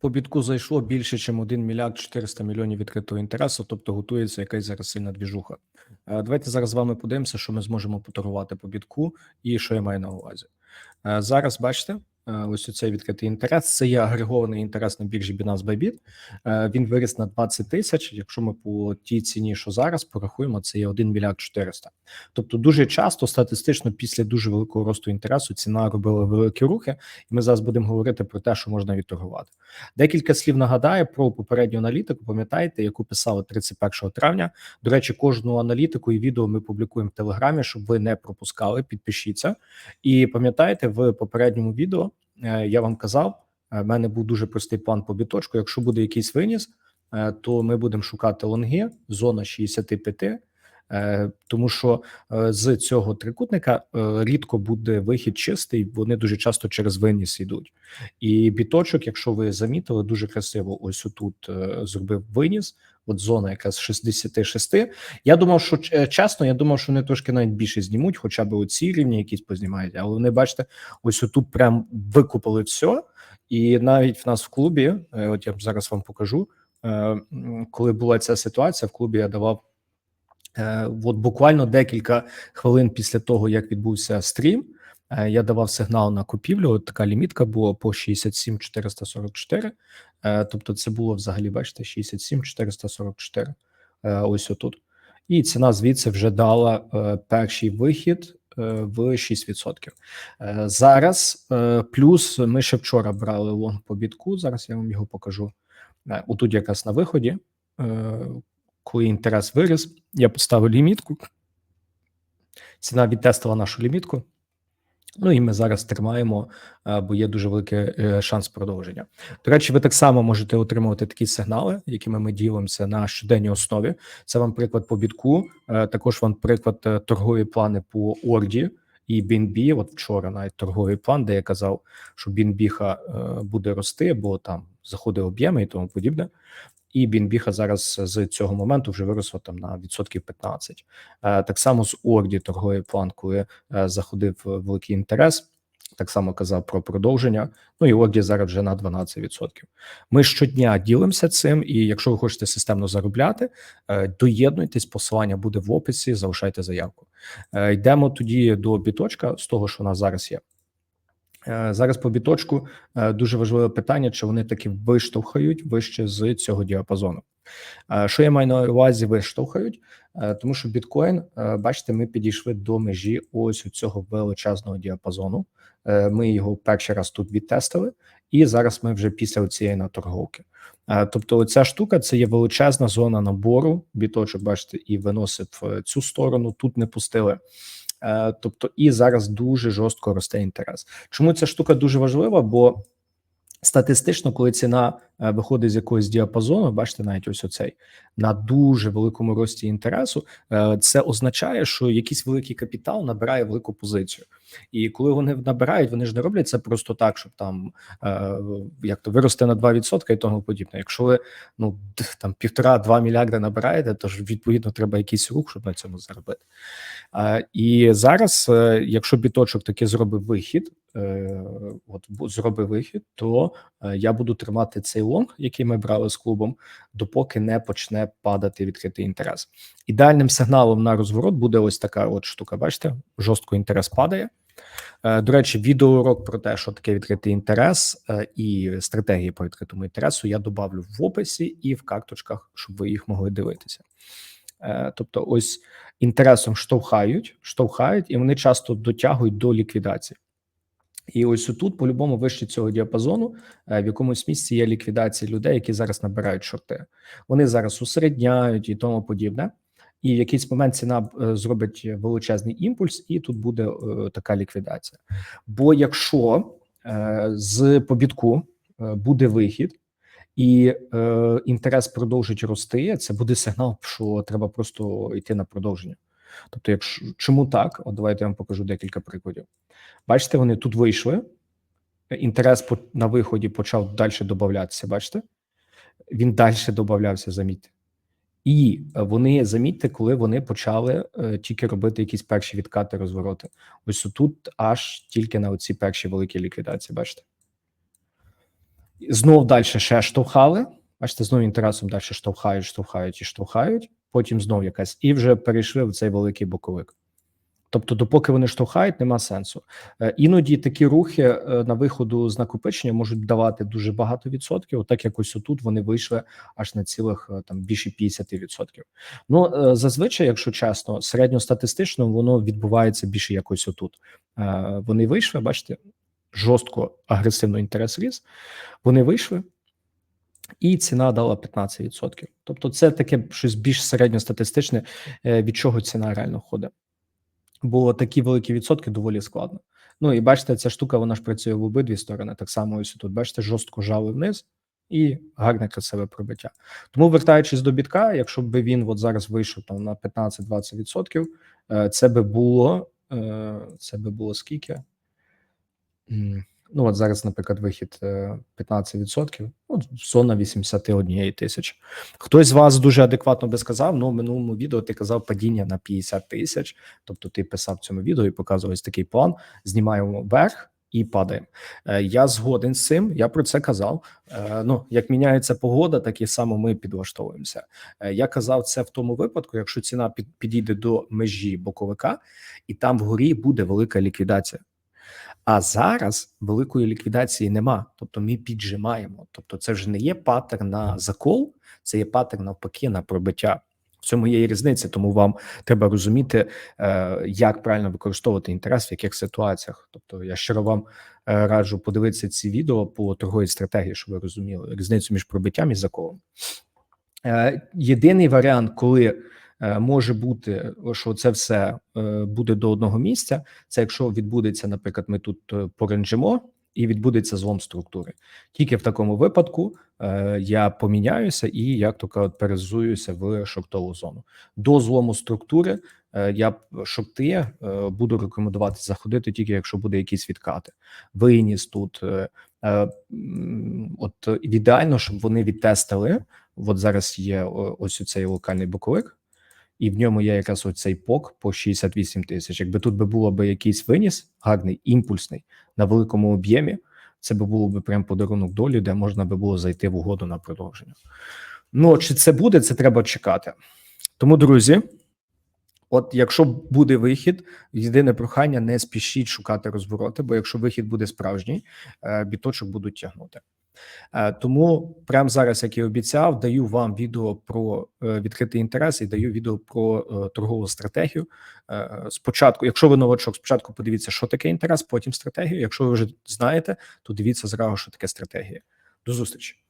По бітку зайшло більше, ніж 1 мільярд 400 мільйонів відкритого інтересу, тобто готується якась зараз сильна двіжуха. Е, Давайте зараз з вами подивимося, що ми зможемо поторгувати по бітку і що я маю на увазі. Е, Зараз бачите, ось цей відкритий інтерес. Це є агрегований інтерес на біржі Binance Bybit. Е, Він виріс на 20 тисяч. Якщо ми по тій ціні, що зараз порахуємо, це є 1 мільярд 400. Тобто, дуже часто статистично після дуже великого росту інтересу ціна робила великі рухи, і ми зараз будемо говорити про те, що можна відторгувати. Декілька слів нагадаю про попередню аналітику. Пам'ятаєте, яку писали 31 травня. До речі, кожну аналітику і відео ми публікуємо в телеграмі, щоб ви не пропускали. Підпишіться. І пам'ятаєте, в попередньому відео е, я вам казав, е, в мене був дуже простий план по біточку. Якщо буде якийсь виніс, е, то ми будемо шукати лонги, зона 65, е, тому що е, з цього трикутника е, рідко буде вихід чистий. Вони дуже часто через виніс йдуть. І біточок, якщо ви замітили, дуже красиво. Ось отут е, зробив виніс. От зона якраз 66. Я думав, що е, чесно, я думав, що вони трошки навіть більше знімуть, хоча б оці рівні якісь познімають. Але вони бачите, ось отут прям викупили все. І навіть в нас в клубі, е, от я зараз вам покажу, е, коли була ця ситуація, в клубі я давав. Е, От буквально декілька хвилин після того, як відбувся стрім, е, я давав сигнал на купівлю. От така лімітка була по 67 444. Е, Тобто, це було взагалі, бачите, 67 444. Е, Ось отут. І ціна звідси вже дала перший вихід в 6%. Е, Зараз плюс ми ще вчора брали лонг по бітку. Зараз я вам його покажу. Отут якраз на виході. Коли інтерес виріс, я поставив лімітку. Ціна відтестила нашу лімітку. Ну і ми зараз тримаємо, е, бо є дуже великий е, шанс продовження. До речі, ви так само можете отримувати такі сигнали, якими ми ділимося на щоденній основі. Це вам приклад по бітку. е, Також вам приклад торгові плани по орді і BNB. От вчора навіть торговий план, де я казав, що BNB буде рости, бо там заходи об'єми і тому подібне. І Бінбіха зараз з цього моменту вже виросла там на відсотків 15. Е, Так само з Орді торговий план, коли е, заходив великий інтерес, так само казав про продовження. Ну і Орді зараз вже на 12%. Ми щодня ділимося цим, і якщо ви хочете системно заробляти, е, доєднуйтесь, посилання буде в описі, залишайте заявку. Йдемо тоді до біточка з того, що у нас зараз є. Е, Зараз по біточку е, дуже важливе питання, чи вони таки виштовхають вище з цього діапазону. Е, Що я маю на увазі виштовхають? Тому що біткоін, бачите, ми підійшли до межі ось у цього величезного діапазону. Ми його перший раз тут відтестили, і зараз ми вже після цієї наторговки. Тобто, ця штука це є величезна зона набору. Біточок, бачите, і виносив цю сторону. Тут не пустили. Е, Тобто, і зараз дуже жорстко росте інтерес. Чому ця штука дуже важлива? Бо статистично, коли ціна виходить з якогось діапазону, бачите, навіть ось оцей на дуже великому рості інтересу, е, це означає, що якийсь великий капітал набирає велику позицію. І коли вони набирають, вони ж не роблять це просто так, щоб там е, як то вирости на 2% і тому подібне. Якщо ви ну там півтора-два мільярда набираєте, то ж відповідно треба якийсь рух, щоб на цьому заробити. Е, І зараз, е, якщо біточок таки зробив вихід, е, от зробив вихід, то е, я буду тримати цей лонг, який ми брали з клубом, допоки не почне падати відкритий інтерес. Ідеальним сигналом на розворот буде ось така от штука. Бачите, жорстко інтерес падає. Е, До речі, відеоурок про те, що таке відкритий інтерес е, і стратегії по відкритому інтересу, я добавлю в описі і в карточках, щоб ви їх могли дивитися. Е, Тобто, ось інтересом штовхають, штовхають, і вони часто дотягують до ліквідації. І ось тут, по-любому, вище цього діапазону, е, в якомусь місці є ліквідація людей, які зараз набирають шорти. Вони зараз усередняють і тому подібне. І в якийсь момент ціна е, зробить величезний імпульс, і тут буде е, така ліквідація. Бо якщо з побітку буде вихід, і е, інтерес продовжить рости, це буде сигнал, що треба просто йти на продовження. Тобто, якщо чому так? От давайте я вам покажу декілька прикладів. Бачите, вони тут вийшли. Інтерес по, на виході почав далі додатися. Бачите? Він далі додався, замітьте. І е, вони замітьте, коли вони почали е, тільки робити якісь перші відкати, розвороти. Ось тут аж тільки на оці перші великі ліквідації. Бачите? Знов далі ще штовхали. Бачите, знову інтересом далі штовхають, штовхають і штовхають. Потім знов якась, і вже перейшли в цей великий боковик. Тобто, допоки вони штовхають, нема сенсу. Е, Іноді такі рухи е, на виходу з накопичення можуть давати дуже багато відсотків. Так як ось отут вони вийшли аж на цілих е, там більше 50%. Ну зазвичай, якщо чесно, середньостатистично воно відбувається більше якось отут. Вони вийшли, бачите, жорстко агресивно інтерес ріс. Вони вийшли. І ціна дала 15%. Тобто, це таке щось більш середньостатистичне, е, від чого ціна реально ходить. Бо такі великі відсотки доволі складно. Ну і бачите, ця штука вона ж працює в обидві сторони. Так само ось тут. Бачите, жорстко жали вниз і гарне красиве пробиття. Тому, вертаючись до бітка, якщо б він от зараз вийшов там на 15-20%, е, це би було е, це би було скільки? Ну, от зараз, наприклад, вихід е, 15%, от зона 81 тисячі. Хтось з вас дуже адекватно би сказав, ну, в минулому відео ти казав падіння на 50 тисяч, тобто ти писав цьому відео і показував ось такий план, знімаємо вверх і падаємо. Е, Я згоден з цим, я про це казав. Е, Ну, як міняється погода, так і само ми підлаштовуємося. Е, Я казав це в тому випадку, якщо ціна підійде до межі боковика, і там вгорі буде велика ліквідація. А зараз великої ліквідації нема. Тобто ми піджимаємо. Тобто, це вже не є паттерн на закол, це є паттерн навпаки на пробиття. В цьому є і різниця, тому вам треба розуміти, е, як правильно використовувати інтерес в яких ситуаціях. Тобто, я щиро вам е, раджу подивитися ці відео по торговій стратегії, щоб ви розуміли різницю між пробиттям і заколом. Е, Єдиний варіант, коли може бути, що це все е, буде до одного місця, це якщо відбудеться, наприклад, ми тут е, поренджимо і відбудеться злом структури. Тільки в такому випадку е, я поміняюся і як то кажуть, перезуюся в шортову зону. До злому структури е, я шорти е, буду рекомендувати заходити тільки якщо буде якісь відкати. Виніс тут. Е, е, от е, ідеально, щоб вони відтестили. От зараз є ось цей локальний боковик, і в ньому є якраз оцей пок по 68 тисяч. Якби тут би було би якийсь виніс гарний, імпульсний на великому об'ємі, це би було би прям подарунок долі, де можна би було зайти в угоду на продовження. Ну чи це буде, це треба чекати. Тому, друзі, от якщо буде вихід, єдине прохання не спішіть шукати розвороти, бо якщо вихід буде справжній, е, біточок будуть тягнути. Е, Тому прямо зараз, як і обіцяв, даю вам відео про е, відкритий інтерес і даю відео про е, торгову стратегію. Спочатку, якщо ви новачок, спочатку подивіться, що таке інтерес, потім стратегію. Якщо ви вже знаєте, то дивіться зразу, що таке стратегія. До зустрічі.